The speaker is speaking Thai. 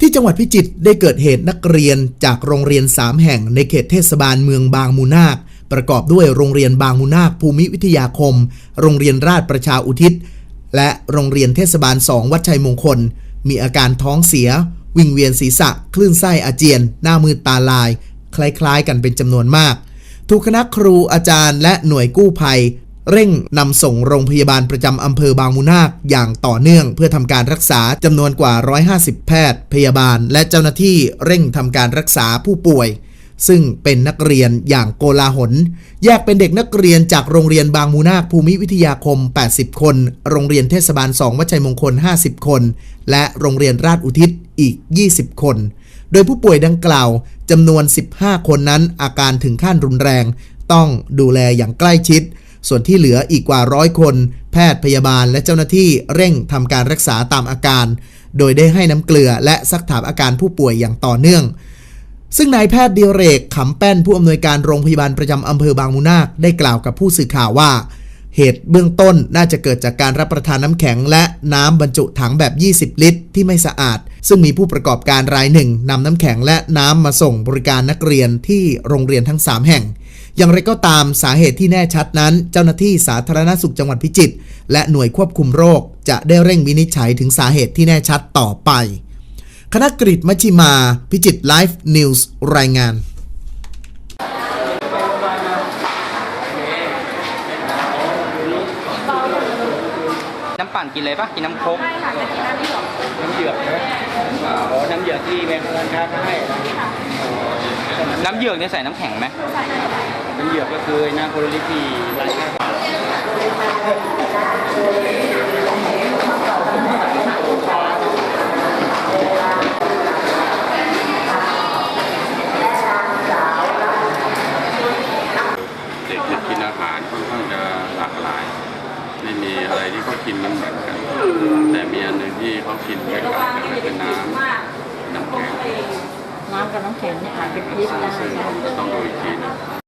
ที่จังหวัดพิจิตรได้เกิดเหตุนักเรียนจากโรงเรียน 3 แห่งในเขตเทศบาลเมืองบางมูนาค ประกอบด้วยโรงเรียนบางมูนาคภูมิวิทยาคม โรงเรียนราชประชาอุทิศ และโรงเรียนเทศบาล2วัดชัยมงคล มีอาการท้องเสีย วิงเวียนศีรษะ คลื่นไส้อาเจียน หน้ามืดตาลาย คล้ายๆ กันเป็นจำนวนมากถูกคณะครูอาจารย์และหน่วยกู้ภัย เร่งนำส่งโรงพยาบาลประจำอำเภอบางมูนาคอย่างต่อเนื่อง เพื่อทำการรักษาจำนวนกว่า 150 แพทย์ พยาบาล และเจ้าหน้าที่เร่งทำการรักษาผู้ป่วย ซึ่งเป็นนักเรียนอย่างโกลาหล แยกเป็นเด็กนักเรียนจากโรงเรียนบางมูนาคภูมิวิทยาคม 80 คน โรงเรียนเทศบาล 2 วัชัยมงคล 50 คน และโรงเรียนราชอุทิศอีก 20 คนโดยผู้ป่วยดังกล่าวจำนวน 15 คนนั้นอาการถึงขั้นรุนแรง ต้องดูแลอย่างใกล้ชิด ส่วนที่เหลืออีกกว่าร้อยคน แพทย์พยาบาลและเจ้าหน้าที่เร่งทำการรักษาตามอาการ โดยได้ให้น้ำเกลือและซักถามอาการผู้ป่วยอย่างต่อเนื่อง ซึ่งนายแพทย์เดียเรกขำแป้นผู้อำนวยการโรงพยาบาลประจำอำเภอบางมูนาคได้กล่าวกับผู้สื่อข่าวว่า เหตุเบื้องต้นน่าจะเกิดจากการรับประทานน้ำแข็งและน้ำบรรจุถังแบบ 20 ลิตร ที่ไม่สะอาด ซึ่งมีผู้ประกอบการรายหนึ่งนำน้ำแข็งและน้ำมาส่งบริการนักเรียนที่โรงเรียนทั้ง 3 แห่ง อย่างไรก็ตามสาเหตุที่แน่ชัดนั้น เจ้าหน้าที่สาธารณสุขจังหวัดพิจิตรและหน่วยควบคุมโรค จะได้เร่งวินิจฉัยถึงสาเหตุที่แน่ชัดต่อไป คณะกริตมชิมา พิจิตรไลฟ์นิวส์รายงาน ปั่นกินเลยปะกินน้ำโค้กใช่ค่ะจะกินน้ำไม่หยดน้ำเหยือกนะอ๋อน้ำเหยือกที่แม่ร้านค้าเขาให้นะน้ำเหยือกเนี่ยใส่น้ำแข็งไหมใส่ค่ะน้ำเหยือกก็คือน้ำโพลิลิที่ร้านค้า ไม่มีอะไรที่เขากินมันเหมือนกัน แต่มีอันหนึ่งที่เขากินไม่ต่างกันเลยเป็นน้ำน้ำแข็งน้ำกับน้ำแข็งเนี่ยอาจเป็นพิษได้ซึ่งต้องดูอีกทีหนึง